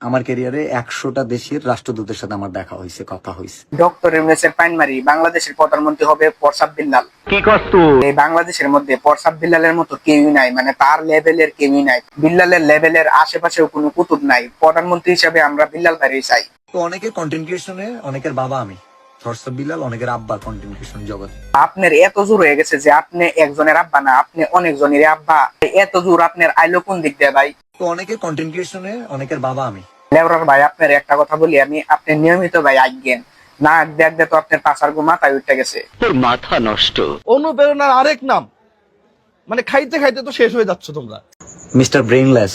আমার ক্যারিয়ারে একশোটা দেশের রাষ্ট্রদূতের সাথে আমার দেখা হয়েছে কথা হয়েছে। ডক্টর ইউনেসের পাইনমারি বাংলাদেশের প্রধানমন্ত্রী হবে পরসাব বিল্লাল। কি করতো এই বাংলাদেশের মধ্যে পরসাব বিল্লালের মতো কেউই নাই মানে তার লেভেলের কেউই নাই। বিল্লালের লেভেলের আশেপাশেও কোনো কুতুব নাই। প্রধানমন্ত্রী হিসাবে আমরা বিল্লাল ভাইয়ের চাই। তো অনেকের কন্টেন্ট ক্রিয়েশনে অনেকের বাবা আমি। থরসব বিলাল অনেকের আব্বা কন্টেন্ট ক্রিয়েশন জগৎ। আপনার এত জোর হয়ে গেছে যে আপনি একজনের আব্বা না আপনি অনেকজনের আব্বা। এত জোর আপনার আইলো কোন দিক দিয়ে ভাই? তো অনেকের কন্টেন্ট ক্রিয়েশনে অনেকের বাবা আমি। লেবরার ভাই আপনার একটা কথা বলি আমি আপনি নিয়মিত ভাই আজ্ঞেন। না দেখ দে তো আপনার পাশার গো মাথায় উঠে গেছে। তোর মাথা নষ্ট। অনুপ্রেরণার আরেক নাম। মানে খাইতে খাইতে তো শেষ হয়ে যাচ্ছ তোমরা। মিস্টার ব্রেইনলেস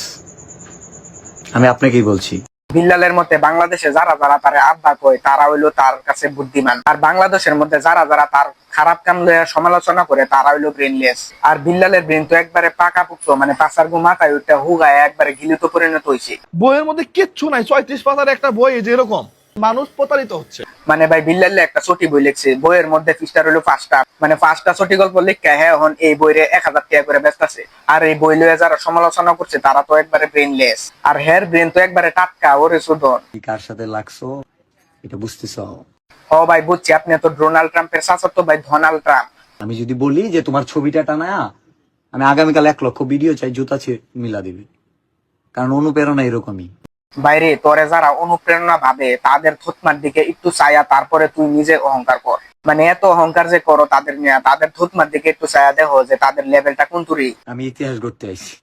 আমি আপনাকেই বলছি। বিল্লালের মতে বাংলাদেশে যারা যারা তার আব্বা কয়, তারা হইল তার কাছে বুদ্ধিমান। আর বাংলাদেশের মধ্যে যারা যারা তার খারাপ কাম লইয়া সমালোচনা করে, তারা হইল ব্রেনলেস আর বিল্লালের ব্রেন তো একবারে পাকাপুক্ত মানে পাচার গু মাথায় হুগায় একবারে ঘিলিত পরিণত হয়েছে বইয়ের মধ্যে কিচ্ছু নাই ছয়ত্রিশ পাতার একটা বই যেরকম মানুষ প্রতারিত হচ্ছে। মানে ভাই বিল্লালে একটা ছুটি বই লিখছে। বইয়ের মধ্যে ফিস্টার হলো পাঁচটা। মানে পাঁচটা ছুটি গল্প লিখে হ্যাঁ এখন এই বইরে এক হাজার টাকা করে ব্যস্ত আছে। আর এই বই লইয়া যারা সমালোচনা করছে তারা তো একবারে ব্রেনলেস আর হের ব্রেন তো একবারে টাটকা ওরে সুদন। কি কার সাথে লাগছো? এটা বুঝতেছ? হ ভাই বুঝছি। আপনি তো ডোনাল্ড ট্রাম্পের শাসক তো ভাই ডোনাল্ড ট্রাম্প। আমি যদি বলি যে তোমার ছবিটা টানায়া আমি আগামীকাল এক লক্ষ ভিডিও চাই জুতা মিলা দিবে। কারণ অনুপ্রেরণা এরকমই। বাইরে তোরে যারা অনুপ্রেরণা ভাবে তাদের থুতমার দিকে একটু চায়া তারপরে তুই নিজে অহংকার কর। মানে এত অহংকার যে করো তাদের নিয়ে তাদের থুতমার দিকে একটু চায়া দেখো যে তাদের লেভেলটা কোন তুরি আমি ইতিহাস করতে আইছি।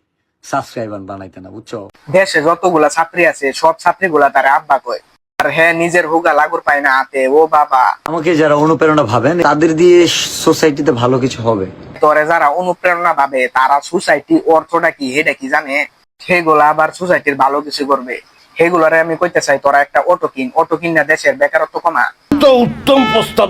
সাবস্ক্রাইবার বানাইতে না বুঝছ? দেশে যতগুলা ছাত্রী আছে সব ছাত্রীগুলা তার আব্বা কয় আর হ্যাঁ নিজের হুগা লাগুর পায় না হাতে ও বাবা। আমাকে যারা অনুপ্রেরণা ভাবেন তাদের দিয়ে সোসাইটিতে ভালো কিছু হবে। তোরে যারা অনুপ্রেরণা ভাবে তারা সোসাইটি অর্থটা কি হেটা কি জানে? সেগুলা আবার সোসাইটির ভালো কিছু করবে। সেগুলারে আমি কইতে চাই, তোরা একটা অটো কিন। অটো কিনা দেশের বেকারত্ব কমা। তো উত্তম প্রস্তাব